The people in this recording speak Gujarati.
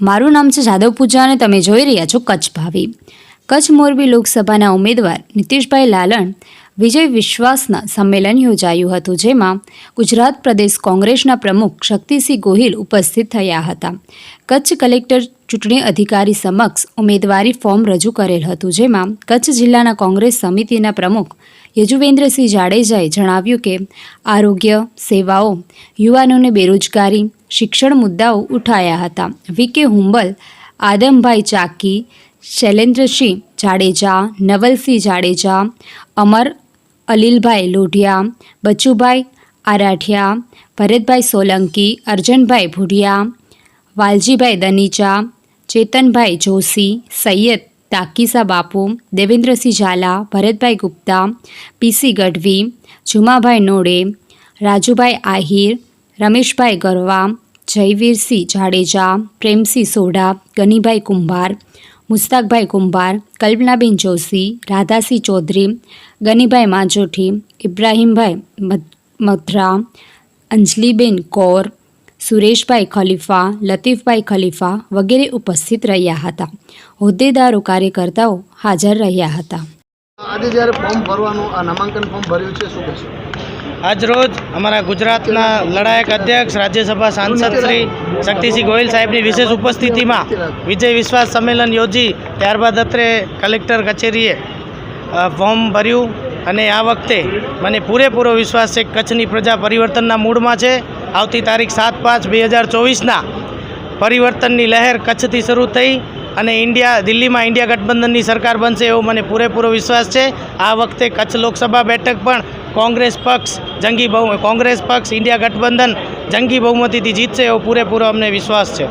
મારું નામ છે જાદવ પૂજા અને તમે જોઈ રહ્યા છો કચ્છ ભાવી. કચ્છ મોરબી લોકસભાના ઉમેદવાર નીતિશભાઈ લાલણ વિજય વિશ્વાસના સંમેલન યોજાયું હતું, જેમાં ગુજરાત પ્રદેશ કોંગ્રેસના પ્રમુખ શક્તિસિંહ ગોહિલ ઉપસ્થિત થયા હતા. કચ્છ કલેક્ટર ચૂંટણી અધિકારી સમક્ષ ઉમેદવારી ફોર્મ રજૂ કરેલ હતું, જેમાં કચ્છ જિલ્લાના કોંગ્રેસ સમિતિના પ્રમુખ યજુવેન્દ્રસિંહ જાડેજાએ જણાવ્યું કે આરોગ્ય, સેવાઓ, યુવાનોને બેરોજગારી, શિક્ષણ મુદ્દાઓ ઉઠાયા હતા. વીકે હુંબલ, આદમભાઈ ચાકી, શૈલેન્દ્રસિંહ જાડેજા, નવલસિંહ જાડેજા, અમર અલીલભાઈ લોઢિયા, બચુભાઈ આરાઠિયા, ભરતભાઈ સોલંકી, અર્જનભાઈ ભુડિયા વાલજીભાઈ દનીચા ચેતનભાઈ જોશી, સૈયદ તાકીસા બાપુ, દેવેન્દ્રસિંહ ઝાલા, ભરતભાઈ ગુપ્તા પીસી ગઢવી, જુમાભાઈ નોડે, રાજુભાઈ આહિર, રમેશભાઈ ગરવા, જયવીરસિંહ જાડેજા, પ્રેમસિંહ સોઢા, ગનીભાઈ કુંભાર, મુસ્તાકભાઈ કુંભાર, કલ્પનાબેન જોશી, રાધાસિંહ ચૌધરી, ગનીભાઈ માજોઠી, ઇબ્રાહીમભાઈ મધ- મથરા, અંજલીબેન કૌર સુરેશભાઈ ખલીફા લતીફભાઈ ખલીફા વગેરે ઉપસ્થિત રહ્યા હતા. હોદ્દેદારો કાર્યકર્તાઓ હાજર રહ્યા હતા. આજે જ્યારે ફોર્મ ભરવાનું આ નામાંકન ફોર્મ ભર્યું છે શું કહેશો? આજરોજ અમારા ગુજરાતના લડાયક અધ્યક્ષ રાજ્યસભા સાંસદ શ્રી શક્તિસિંહ ગોહિલ સાહેબની વિશેષ ઉપસ્થિતિમાં વિજય વિશ્વાસ સંમેલન યોજી ત્યારબાદ અત્રે કલેક્ટર કચેરીએ ફોર્મ ભર્યું. અને આ વખતે મને પૂરેપૂરો વિશ્વાસ છે કચ્છની પ્રજા પરિવર્તનના મૂડમાં છે. આવતી તારીખ સાત પાંચ બે હજાર ચોવીસના પરિવર્તનની લહેર કચ્છથી શરૂ થઈ અને ઇન્ડિયા, દિલ્હીમાં ઇન્ડિયા ગઠબંધનની સરકાર બનશે એવો મને પૂરેપૂરો વિશ્વાસ છે. આ વખતે કચ્છ લોકસભા બેઠક પણ કોંગ્રેસ પક્ષ, જંગી બહુ, કોંગ્રેસ પક્ષ, ઇન્ડિયા ગઠબંધન જંગી બહુમતીથી જીતશે એવો પૂરેપૂરો અમને વિશ્વાસ છે.